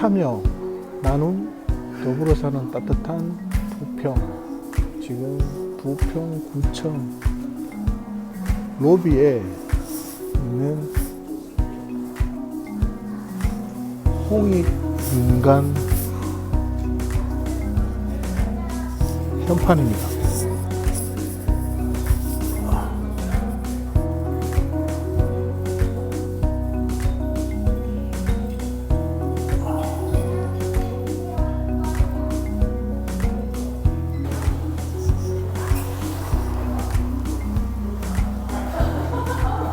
참여, 나눔, 더불어 사는 따뜻한 부평. 지금 부평구청 로비에 있는 홍익 인간 현판입니다.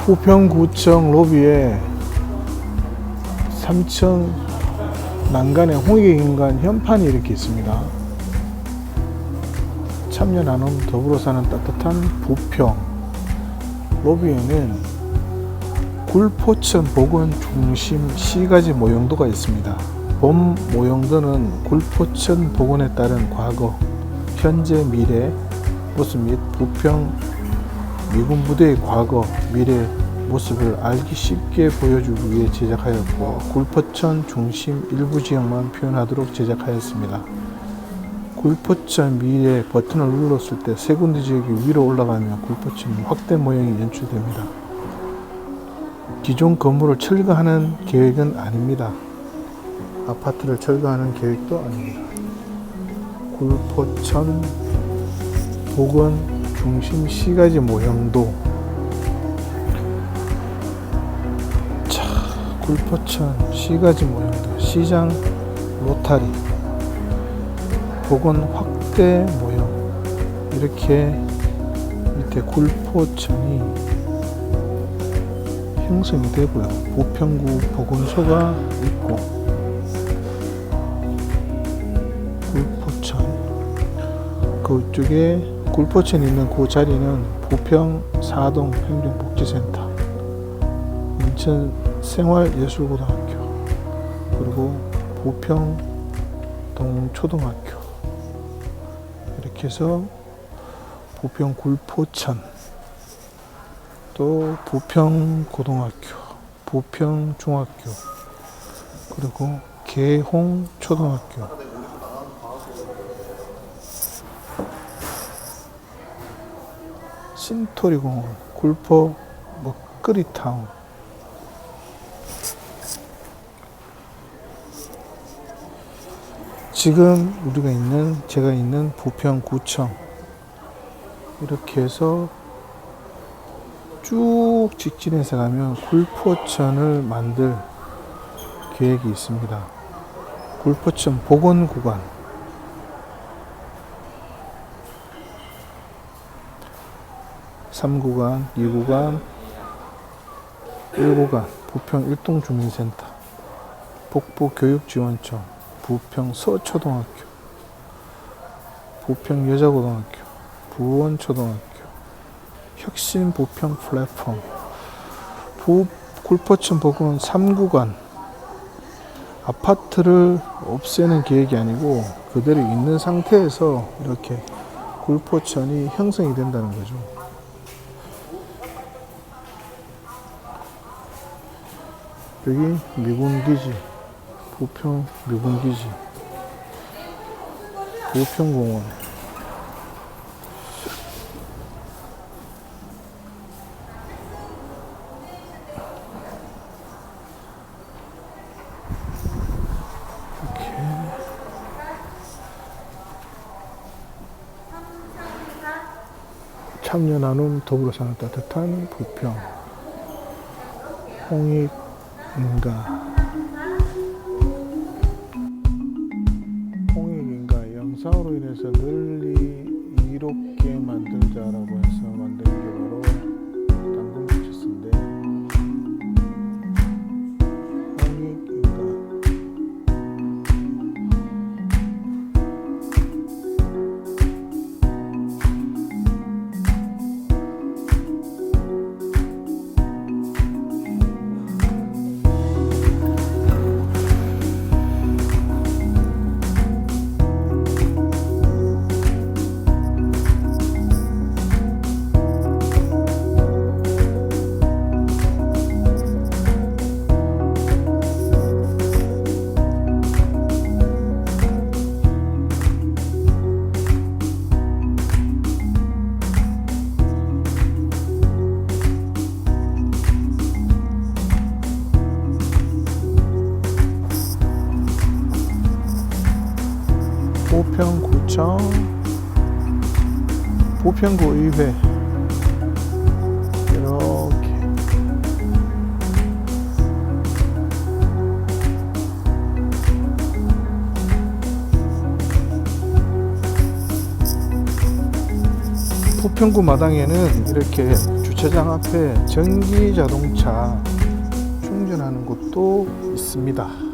부평구청 로비에 3층 난간에 홍익인간 현판이 이렇게 있습니다. 참여 나눔 더불어 사는 따뜻한 부평 로비에는 굴포천 복원 중심 시가지 모형도가 있습니다. 본 모형도는 굴포천 복원에 따른 과거, 현재, 미래 모습 및 부평 미군 부대의 과거, 미래 모습을 알기 쉽게 보여주기 위해 제작하였고 굴포천 중심 일부 지역만 표현하도록 제작하였습니다. 굴포천 미래 버튼을 눌렀을 때 세 군데 지역이 위로 올라가면 굴포천 확대 모형이 연출됩니다. 기존 건물을 철거하는 계획은 아닙니다. 아파트를 철거하는 계획도 아닙니다. 굴포천 복원 중심 시가지 모형도 자 굴포천 시가지 모형도 시장 로타리 복원 확대 모형 이렇게 밑에 굴포천이 형성이 되고요. 부평구 보건소가 있고 굴포천 그쪽에 굴포천 있는 그 자리는 부평 사동 행정복지센터, 인천 생활예술고등학교, 그리고 부평 동초등학교. 이렇게 해서 부평 굴포천 또 부평 고등학교, 부평 중학교 그리고 계홍 초등학교 신토리공원, 굴포, 먹거리타운. 지금 우리가 있는, 제가 있는 부평구청. 이렇게 해서 쭉 직진해서 가면 굴포천을 만들 계획이 있습니다. 굴포천 복원 구간. 3구간, 2구간, 1구간, 부평 일동주민센터, 북부 교육지원청, 부평 서초등학교, 부평 여자고등학교, 부원초등학교, 혁신 부평 플랫폼, 부 굴포천 복원 3구간, 아파트를 없애는 계획이 아니고 그대로 있는 상태에서 이렇게 굴포천이 형성이 된다는 거죠. 여기 미군기지 부평 미군기지 부평공원. 참여 나눔 더불어 사는 따뜻한 부평. 홍익 인가 홍익인가 영상으로 인해서 널리 이롭게 만들자라고 해서 만든 게 부평구 의회 이렇게 부평구 마당에는 이렇게 주차장 앞에 전기 자동차 충전하는 곳도 있습니다.